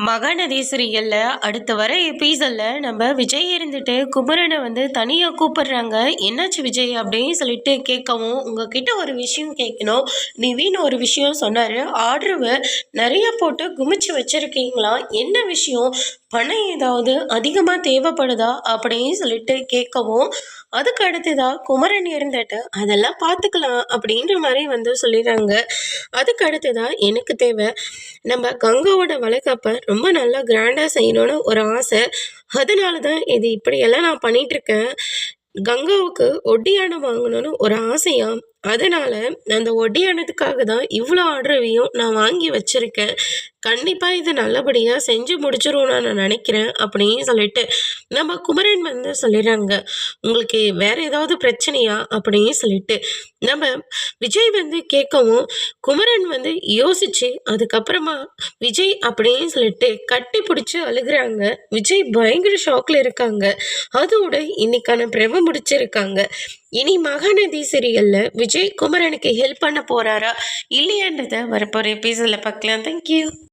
மகாநதி சீரியல்ல அடுத்த வர எபிசோடில் நம்ம விஜய் இருந்துட்டு குமரனை வந்து தனியாக கூப்பிடுறாங்க. என்னாச்சு விஜய் அப்படின்னு சொல்லிட்டு கேட்கவும் உங்ககிட்ட ஒரு விஷயம் கேட்கணும். நிவின் ஒரு விஷயம் சொன்னார். ஆர்டருவை நிறைய போட்டு குமிச்சு வச்சுருக்கீங்களா? என்ன விஷயம்? பணம் ஏதாவது அதிகமாக தேவைப்படுதா அப்படின்னு சொல்லிட்டு கேட்கவும் அதுக்கு அடுத்ததாக குமரன் இருந்துட்டு அதெல்லாம் பார்த்துக்கலாம் அப்படின்ற மாதிரி வந்து சொல்லிடுறாங்க. அதுக்கு அடுத்ததாக எனக்கு தேவை. நம்ம கங்காவோட வளைகாப்பை ரொம்ப நல்லா கிராண்டாக செய்யணும்னு ஒரு ஆசை. அதனால தான் இது இப்படியெல்லாம் நான் பண்ணிகிட்ருக்கேன் கங்காவுக்கு ஒட்டியானம் வாங்கணும்னு ஒரு ஆசையாக அதனால் அந்த ஒட்டியானத்துக்காக தான் இவ்வளோ ஆர்டரவையும் நான் வாங்கி வச்சுருக்கேன். கண்டிப்பாக இது நல்லபடியாக செஞ்சு முடிச்சிருவோம்னு நான் நினைக்கிறேன் அப்படின்னு சொல்லிட்டு நம்ம குமரன் வந்து சொல்லிடுறாங்க உங்களுக்கு வேறு ஏதாவது பிரச்சனையா? அப்படின்னு சொல்லிட்டு. நம்ம விஜய் வந்து கேட்கவும் குமரன் வந்து யோசிச்சு அதுக்கப்புறமா விஜய் அப்படின்னு சொல்லிட்டு கட்டி பிடிச்சி அழுகுறாங்க. விஜய் பயங்கர ஷாக்கில் இருக்காங்க. அதோட இன்னைக்கான பிரம முடிச்சிருக்காங்க. இனி மகாநதி சீரியல்ல விஜய் குமரனுக்கு ஹெல்ப் பண்ண போறாரா இல்லையான்றதை வரப்போகிற எபிசோட்ல பார்க்கலாம். தேங்க்யூ